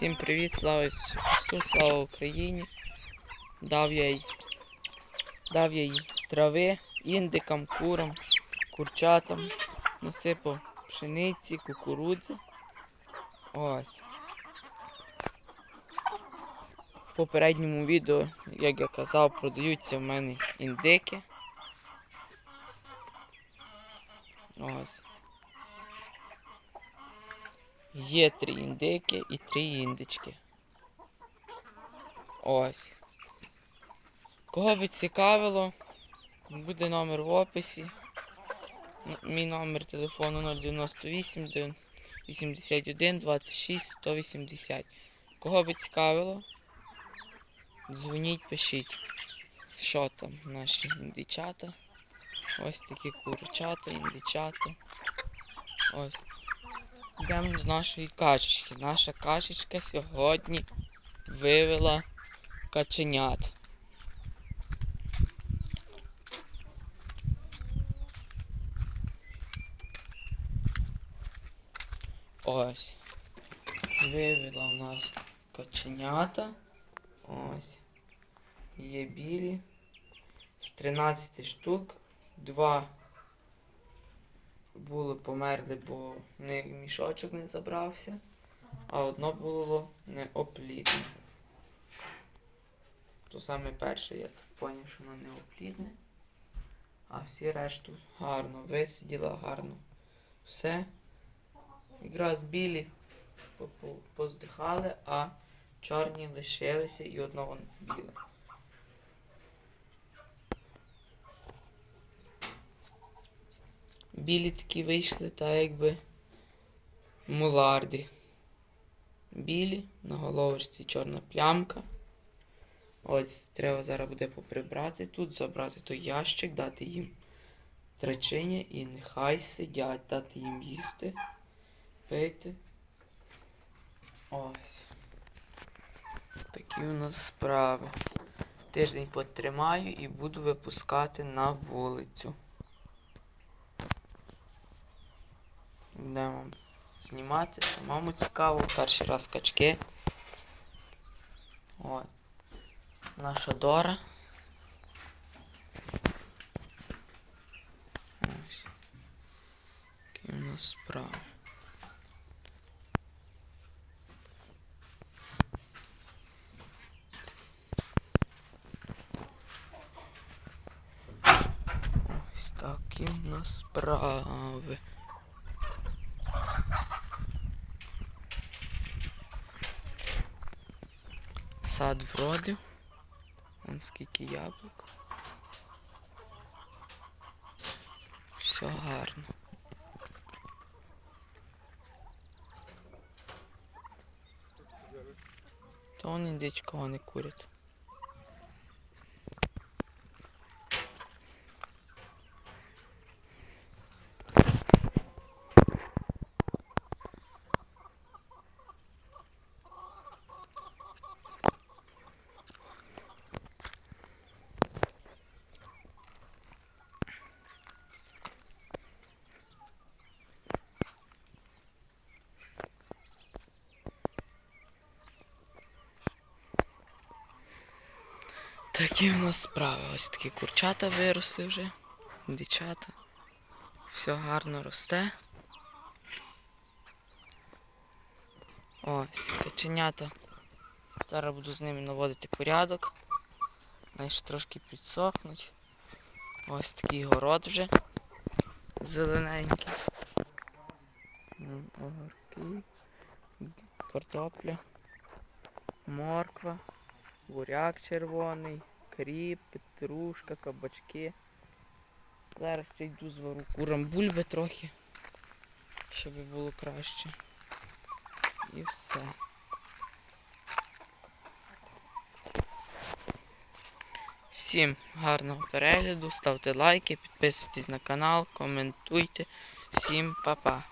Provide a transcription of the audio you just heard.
Всім привіт, слава Христу, слава Україні. Дав я їй, дав я їй трави, індикам, курам, курчатам, насипав пшениці, кукурудзи. Ось. В попередньому відео, як я казав, продаються в мене індики. Ось. Є три індики і три індички. Ось. Кого би цікавило, буде номер в описі. Мій номер телефону 098 81 26 180. Кого би цікавило, дзвоніть, пишіть. Що там наші індичата. Ось такі курчата, індичата. Ось Йдемо до нашої качечки. Наша качечка сьогодні вивела каченят. Ось. Вивела у нас каченята. Ось. Є білі. З 13 штук. Два були померли, бо в них мішочок не забрався, а одно було не оплідне. То саме перше, я так поняв, що воно не оплідне. А всі решту гарно висиділа, гарно. Все. Якраз білі по- по- поздихали, а чорні лишилися і одно воно біле. Білі такі вийшли, та якби муларди. Білі, на головочці чорна плямка. Ось треба зараз буде поприбрати тут, забрати той ящик, дати їм тречиня і нехай сидять, дати їм їсти, пити. Ось. Такі у нас справи. Тиждень потримаю і буду випускати на вулицю. Будемо знімати, самому цікаво. Перший раз качки. От. Наша Дора. Ось. Які нас справи. Ось такі у нас справи. Сад вродив. Вон скільки яблук. Все гарно. То вони індичка не курять. Такі в нас справи. Ось такі курчата виросли вже. Дівчата. Все гарно росте. Ось, каченята. Зараз буду з ними наводити порядок. Знаєш, трошки підсохнуть. Ось такий город вже. Зелененький. Огірки. Картопля. Морква буряк червоний, кріп, петрушка, кабачки. Зараз ще йду звару курам бульби трохи, щоб було краще. І все. Всім гарного перегляду, ставте лайки, підписуйтесь на канал, коментуйте. Всім па-па.